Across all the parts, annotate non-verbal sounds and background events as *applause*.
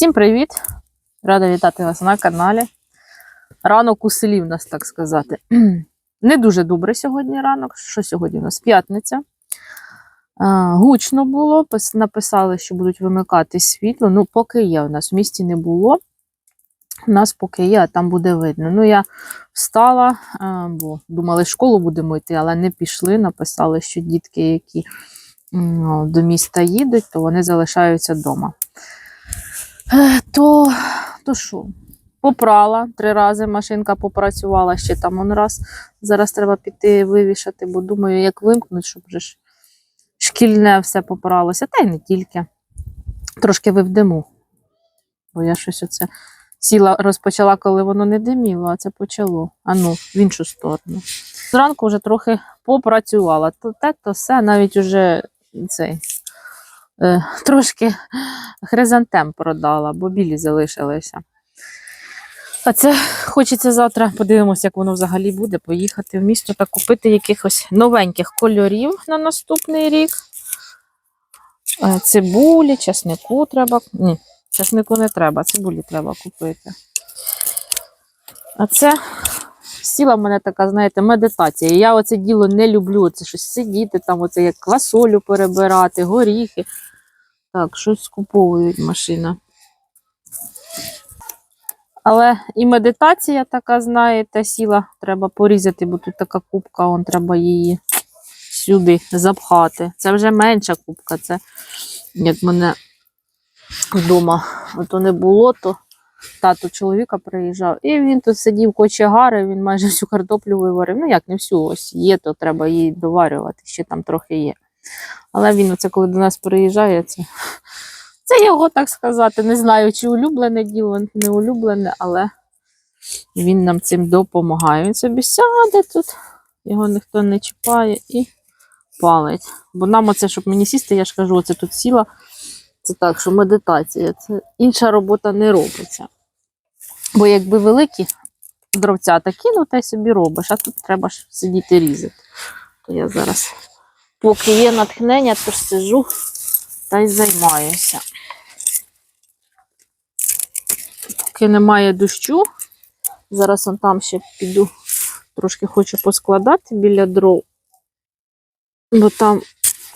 Всім привіт! Рада вітати вас на каналі. Ранок у селі в нас, так сказати. *clears throat* Не дуже добре сьогодні ранок. Що сьогодні у нас? П'ятниця. Гучно було, написали, що будуть вимикати світло. Ну, поки є, у нас в місті не було. У нас поки є, а там буде видно. Ну, я встала, бо думали, в школу будемо йти, але не пішли. Написали, що дітки, які до міста їдуть, то вони залишаються вдома. Е, То, то що? Попрала три рази, машинка попрацювала ще там он раз. Зараз треба піти вивішати, бо думаю, як вимкнуть, щоб вже ж шкільне все попралося, та й не тільки. Трошки вивдиму. Бо я щось оце сіла, розпочала, коли воно не диміло, а це почало. А ну, в іншу сторону. Зранку вже трохи попрацювала. То те, то все, навіть уже цей. Е, трошки хризантем продала, бо білі залишилися. А це хочеться завтра, подивимося, як воно взагалі буде, поїхати в місто та купити якихось новеньких кольорів на наступний рік. Е, Цибулі, часнику треба. Ні, часнику не треба, цибулі треба купити. А це сіла в мене така, знаєте, медитація. Я оце діло не люблю. Це щось сидіти, там, оце як квасолю перебирати, горіхи. Так, щось скуповують машина. Але і медитація така, знаєте, сіла, треба порізати, бо тут така кубка, он треба її сюди запхати. Це вже менша кубка, це як мене вдома ото не було, то тато чоловіка приїжджав, і він тут сидів кочегари, він майже всю картоплю виварив. Ну як не всю, ось є, то треба її доварювати, ще там трохи є. Але він оце коли до нас приїжджає, це, це його, так сказати, не знаю, чи улюблене діло, не улюблене, але він нам цим допомагає. Він собі сяде тут, його ніхто не чіпає і палить. Бо нам оце, щоб мені сісти, я ж кажу, оце тут сіла. Це так, що медитація, це інша робота не робиться. Бо якби великі дровця такі, ну та й собі робиш, а тут треба ж сидіти різати. То я зараз Поки є натхнення, то сижу та й займаюся. Поки немає дощу, зараз он там ще піду, трошки хочу поскладати біля дров, бо там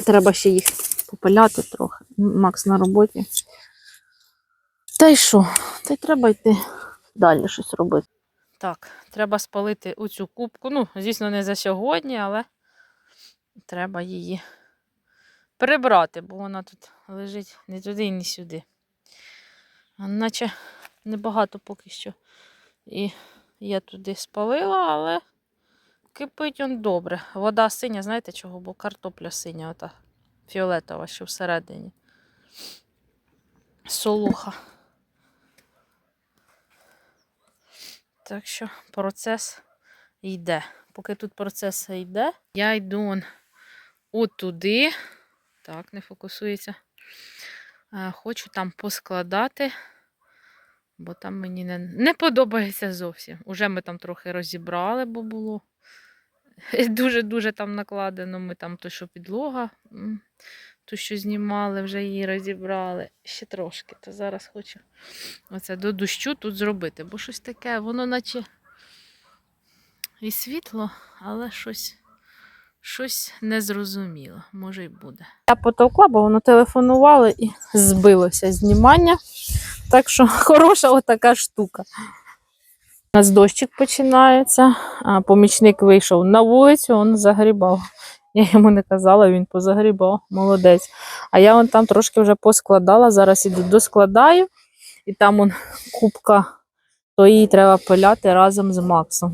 треба ще їх попиляти трохи. Макс на роботі. Та й що? Та й треба йти далі щось робити. Так, треба спалити оцю кубку. Ну, звісно, не за сьогодні, але треба її прибрати, бо вона тут лежить не туди і не сюди. Наче небагато поки що. І я туди спалила, але кипить он добре. Вода синя, знаєте чого? Бо картопля синя, ота фіолетова, що всередині. Солуха. Так що процес йде. Поки тут процес йде, я йду он от туди. Так, не фокусується. Е, Хочу там поскладати, бо там мені не, не подобається зовсім. Уже ми там трохи розібрали, бо було *laughs* дуже-дуже там накладено. Ми там то, що підлога, ту, що знімали, вже її розібрали. Ще трошки. То зараз хочу оце до дощу тут зробити, бо щось таке, воно наче і світло, але щось, щось незрозуміло. Може й буде. Я потовкла, бо воно телефонувало і збилося знімання. Так що *laughs* хороша отака штука. У нас дощик починається, а помічник вийшов на вулицю, він загрібав. Я йому не казала, він позагрібав, молодець. А я вон там трошки вже поскладала, зараз іду доскладаю, і там он кубка, то її треба пиляти разом з Максом.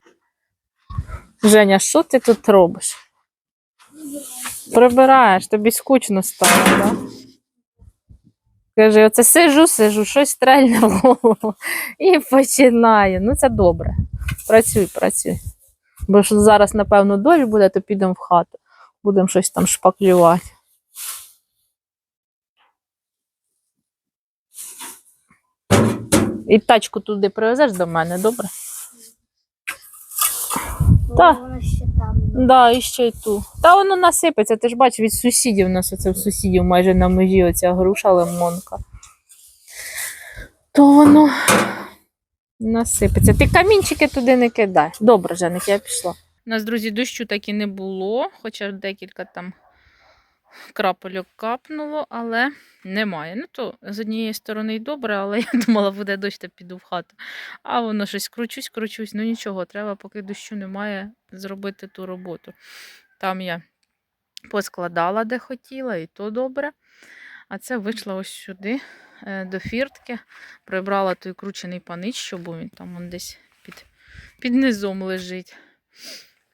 Женя, що ти тут робиш? Прибираєш, тобі скучно стало, так? Каже, оце сижу, сижу, щось стрельне в голову. І починаю. Ну, це добре. Працюй, працюй. Бо ж зараз, напевно, дощ буде, то підемо в хату. Будемо щось там шпаклювати. І тачку туди привезеш до мене, добре? Та. Вона ще там. Да, і ще й ту. Та воно насипеться, ти ж бачиш, від сусідів у нас оце в сусідів майже на межі оця груша лимонка. то воно насипеться. Ти камінчики туди не кидай. Добре, Женик, я пішла. У нас, друзі, дощу так і не було, хоча декілька там крапельок капнуло, але немає. Ну, то з однієї сторони й добре, але я *laughs* думала, буде дощ, то піду в хату. А воно щось кручусь, кручусь. Ну нічого, треба, поки дощу немає, зробити ту роботу. Там я поскладала, де хотіла, і то добре. А це вийшла ось сюди, е, до фіртки, прибрала той кручений панич, що він там он десь під, під низом лежить.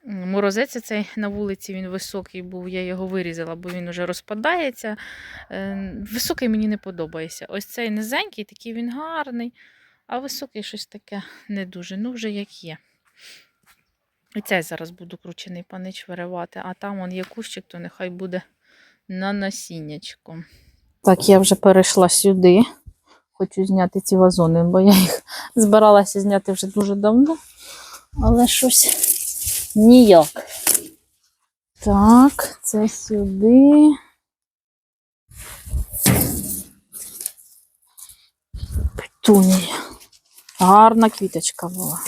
Морозець цей на вулиці, він високий був, я його вирізала, бо він уже розпадається. Е, Високий мені не подобається. Ось цей низенький, такий він гарний, а високий щось таке не дуже. Ну, вже як є. І цей зараз буду кручений панич виривати, а там он є кущик, то нехай буде на насіннячку. Так, я вже перейшла сюди. Хочу зняти ці вазони, бо я їх збиралася зняти вже дуже давно, але щось ніяк. Так, це сюди. Петунія. Гарна квіточка була.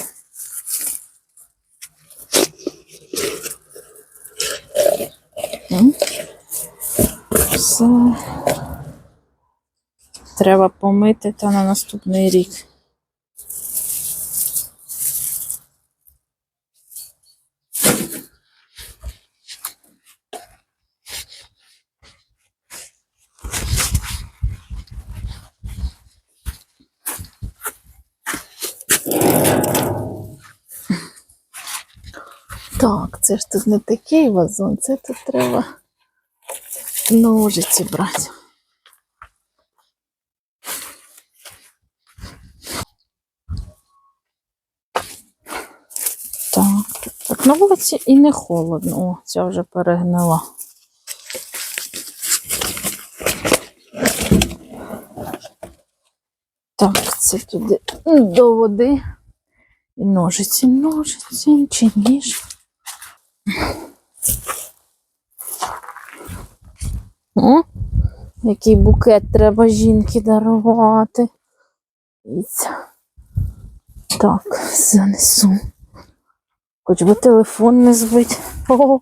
Все. Треба помити та на наступний рік. Так, це ж тут не такий вазон, це тут треба ножиці брати. Так, так на вулиці і не холодно. О, ця вже перегнила. Так, це туди до води. І ножиці, ножиці, чи ніж. О, який букет треба жінки дарувати. Так, занесу. Хоч би телефон не збить. О.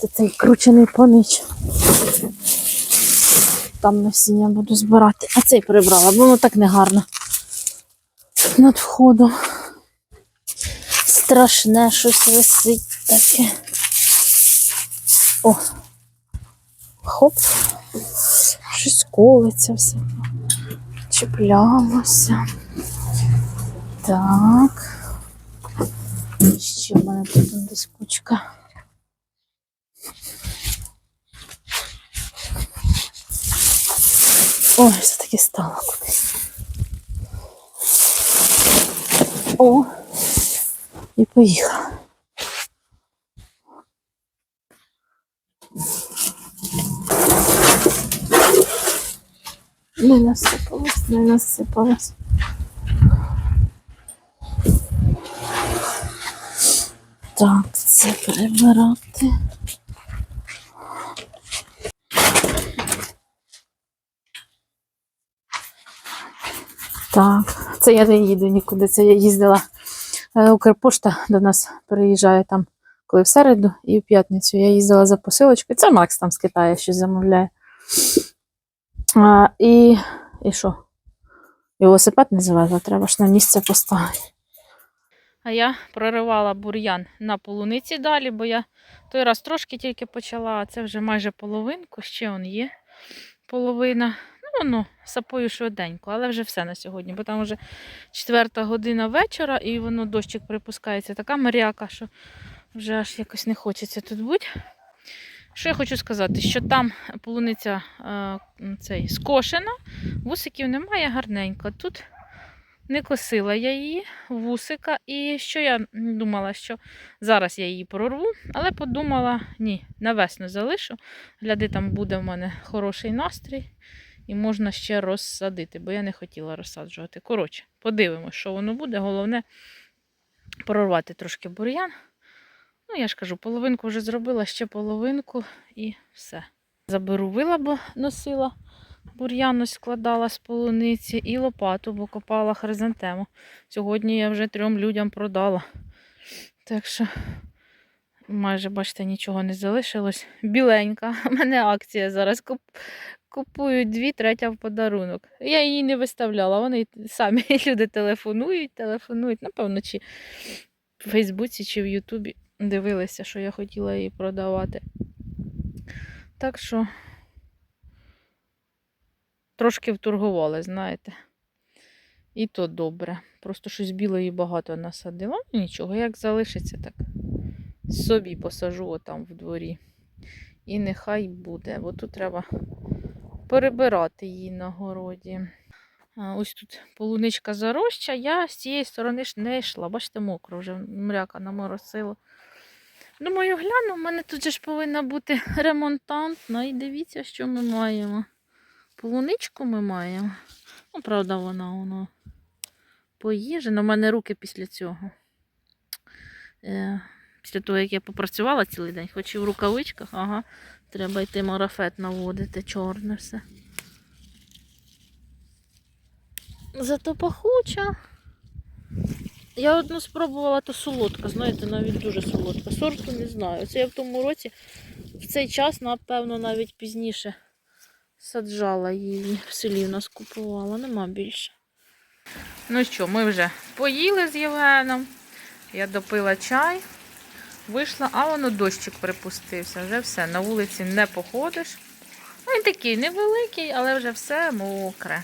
Це цей кручений панич. Там насіння буду збирати. А цей прибрала, бо воно так негарно. Над входом. Страшне щось висить таке. О. Хоп. Щось колиться все. Чіплялося. Так. Ще в мене тут десь кучка. Ой, все таки стало кудись. О, і поїхала. Не насипалось, не насипалось. Так, це прибирати. Так, це я не їду нікуди. Це я їздила. е, Укрпошта до нас приїжджає там, коли в середу і в п'ятницю. Я їздила за посилочкою. Це Макс там з Китаю щось замовляє. А, і, і що? Велосипед не завезла, треба ж на місце поставити. А я проривала бур'ян на полуниці далі, бо я той раз трошки тільки почала, а це вже майже половинку, ще он є половина. Ну, воно сапою швиденько, але вже все на сьогодні, бо там вже четверта година вечора і воно дощик припускається. Така мряка, що вже аж якось не хочеться тут бути. Що я хочу сказати, що там полуниця е, цей, скошена, вусиків немає гарненько. Тут не косила я її, вусика, і що я думала, що зараз я її прорву, але подумала, ні, на весну залишу. Гляди, там буде в мене хороший настрій і можна ще розсадити, бо я не хотіла розсаджувати. Коротше, подивимось, що воно буде. Головне прорвати трошки бур'ян. Ну, я ж кажу, половинку вже зробила, ще половинку і все. Заберу вила, бо носила бур'яну складала з полуниці і лопату, бо копала хризантему. Сьогодні я вже трьом людям продала. Так що майже, бачите, нічого не залишилось. Біленька. *laughs* У мене акція зараз. Куп... Купують дві, третя в подарунок. Я її не виставляла. Вони самі *laughs* люди телефонують, телефонують. Напевно, чи в Фейсбуці, чи в Ютубі дивилися, що я хотіла її продавати. Так що трошки вторгували, знаєте. І то добре. Просто щось білої багато насадила. Нічого, як залишиться, так собі посажу отам в дворі. І нехай буде, бо тут треба перебирати її на городі. Ось тут полуничка зароща, я з цієї сторони ж не йшла. Бачите, мокро вже мряка наморосило. Думаю, гляну, в мене тут же ж повинна бути *laughs* ремонтантна. І дивіться, що ми маємо. Полуничку ми маємо. Ну, правда, вона воно поїжена. У мене руки після цього. Е, після того, як я попрацювала цілий день, хоч і в рукавичках, ага, треба йти марафет наводити, чорне все. Зато пахуча. Я одну спробувала, то солодка, знаєте, навіть дуже солодка. Сорту не знаю. Це я в тому році, в цей час, напевно, навіть пізніше саджала її. В селі в нас купувала, нема більше. Ну що, ми вже поїли з Євгеном. Я допила чай, вийшла, а воно дощик припустився. Вже все, на вулиці не походиш. Ну, Він такий невеликий, але вже все мокре.